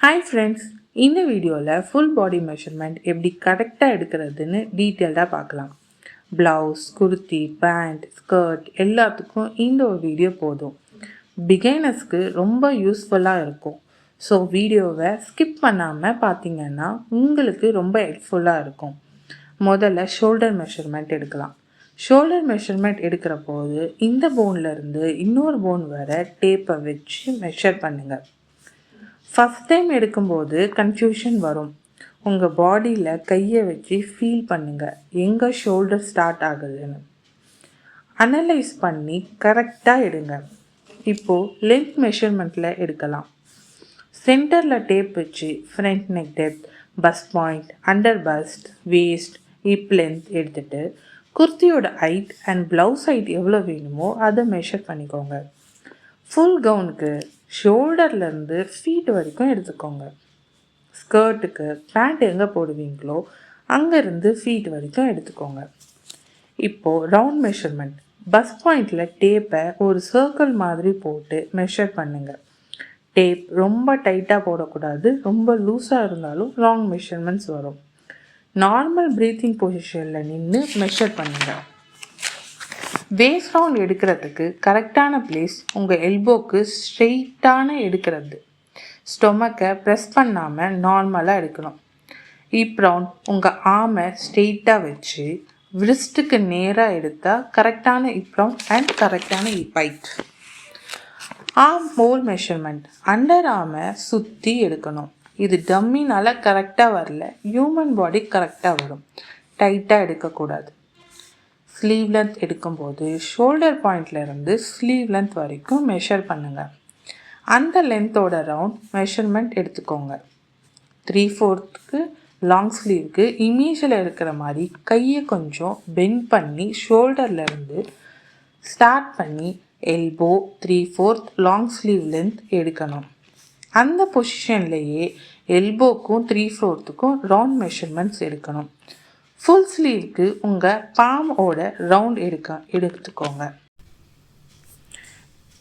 Hi friends இந்த வீடியோவில் full body measurement எப்படி கரெக்டாக எடுக்கிறதுன்னு டீட்டெயில்டாக பார்க்கலாம். ப்ளவுஸ் குர்த்தி பேண்ட் ஸ்கர்ட் எல்லாத்துக்கும் இந்த ஒரு வீடியோ போதும். பிகைனர்ஸ்க்கு ரொம்ப யூஸ்ஃபுல்லாக இருக்கும். ஸோ வீடியோவை ஸ்கிப் பண்ணாமல் பார்த்தீங்கன்னா உங்களுக்கு ரொம்ப ஹெல்ப்ஃபுல்லாக இருக்கும். முதல்ல ஷோல்டர் மெஷர்மெண்ட் எடுக்கலாம். ஷோல்டர் மெஷர்மெண்ட் எடுக்கிற போது இந்த போன்லேருந்து இன்னொரு போன் வர டேப்பை வச்சு மெஷர் பண்ணுங்கள் ஃபஸ்ட் டைம் எடுக்கும்போது கன்ஃபியூஷன் வரும். உங்கள் பாடியில் கையை வச்சு ஃபீல் பண்ணுங்கள் எங்கே ஷோல்டர் ஸ்டார்ட் ஆகுதுன்னு. அனலைஸ் பண்ணி கரெக்டாக எடுங்க. இப்போது லென்த் மெஷர்மெண்ட்டில் எடுக்கலாம். சென்டரில் டேப் வச்சு front neck depth bust point under bust waist hip length எடுத்துகிட்டு குர்த்தியோட ஹைட் அண்ட் ப்ளவுஸ் ஹைட் எவ்வளோ வேணுமோ அதை மெஷர் பண்ணிக்கோங்க. ஃபுல் கவுனுக்கு ஷோல்டர்லேருந்து ஃபீட் வரைக்கும் எடுத்துக்கோங்க. ஸ்கர்ட்டுக்கு பேண்ட் எங்கே போடுவீங்களோ அங்கேருந்து ஃபீட் வரைக்கும் எடுத்துக்கோங்க. இப்போது ரவுண்ட் மெஷர்மெண்ட் பஸ் பாயிண்டில் டேப்பை ஒரு சர்க்கிள் மாதிரி போட்டு மெஷர் பண்ணுங்கள் டேப் ரொம்ப டைட்டாக போடக்கூடாது ரொம்ப லூஸாக இருந்தாலும் ராங் மெஷர்மெண்ட்ஸ் வரும். நார்மல் ப்ரீத்திங் பொசிஷனில் நின்று மெஷர் பண்ணுங்கள் வேஸ்ட் ரவுண்ட் எடுக்கிறதுக்கு கரெக்டான பிளேஸ் உங்கள் எல்போக்கு ஸ்ட்ரெயிட்டான எடுக்கிறது. ஸ்டொமக்கை ப்ரெஸ் பண்ணாமல் நார்மலாக எடுக்கணும். ஹீப் ரவுண்ட் உங்கள் ஆமை ஸ்ட்ரெயிட்டாக வச்சு விரிஸ்ட்டுக்கு நேராக எடுத்தால் கரெக்டான ஹீப் ரவுண்ட் அண்ட் கரெக்டான hip height arm hole measurement under ஆமை சுற்றி எடுக்கணும். இது டம்மினால் கரெக்டாக வரல. ஹியூமன் பாடி கரெக்டாக வரும். டைட்டாக எடுக்கக்கூடாது. ஸ்லீவ் லென்த் எடுக்கும்போது ஷோல்டர் பாயிண்ட்லேருந்து ஸ்லீவ் லென்த் வரைக்கும் மெஷர் பண்ணுங்கள் அந்த லென்த்தோட ரவுண்ட் மெஷர்மெண்ட் எடுத்துக்கோங்க. த்ரீ ஃபோர்த்துக்கு லாங் ஸ்லீவுக்கு இமேஜில் இருக்கிற மாதிரி கையை கொஞ்சம் பெண்ட் பண்ணி ஷோல்டர்லேருந்து ஸ்டார்ட் பண்ணி elbow three fourth long sleeve length எடுக்கணும். அந்த பொசிஷன்லேயே எல்போக்கும் த்ரீ ஃபோர்த்துக்கும் ரவுண்ட் மெஷர்மெண்ட்ஸ் எடுக்கணும். ஃபுல் ஸ்லீவ்க்கு உங்கள் பாமோட ரவுண்ட் எடுக்க எடுத்துக்கோங்க.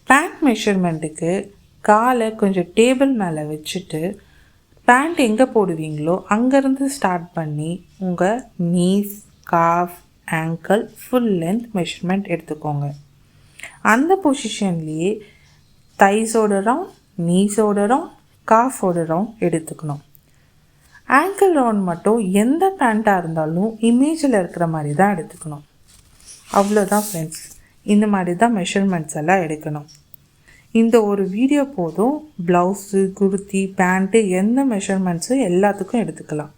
பேண்ட் மெஷர்மெண்ட்டுக்கு காலை கொஞ்சம் டேபிள் மேலே வச்சுட்டு பேண்ட் எங்கே போடுவீங்களோ அங்கேருந்து ஸ்டார்ட் பண்ணி உங்கள் knees calf ankle full length measurement எடுத்துக்கோங்க. அந்த பொசிஷன்லேயே தைஸோட ரவுண்ட் நீஸோட ரவுண்ட் காஃபோட ரவுண்ட் எடுத்துக்கணும். ஆங்கிள் ரவுண்ட் மட்டும் எந்த பேண்ட்டாக இருந்தாலும் இமேஜில் இருக்கிற மாதிரி தான் எடுத்துக்கணும். அவ்வளோதான் ஃப்ரெண்ட்ஸ் இந்த மாதிரி தான் மெஷர்மெண்ட்ஸ் எல்லாம் எடுக்கணும். இந்த ஒரு வீடியோ போதும் ப்ளவுஸு குர்த்தி பேண்ட்டு எந்த மெஷர்மெண்ட்ஸும் எல்லாத்துக்கும் எடுத்துக்கலாம்.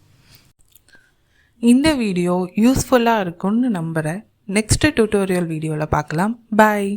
இந்த வீடியோ யூஸ்ஃபுல்லாக இருக்கும்னு நம்புகிறேன் நெக்ஸ்ட்டு டியூட்டோரியல் வீடியோவில் பார்க்கலாம். பாய்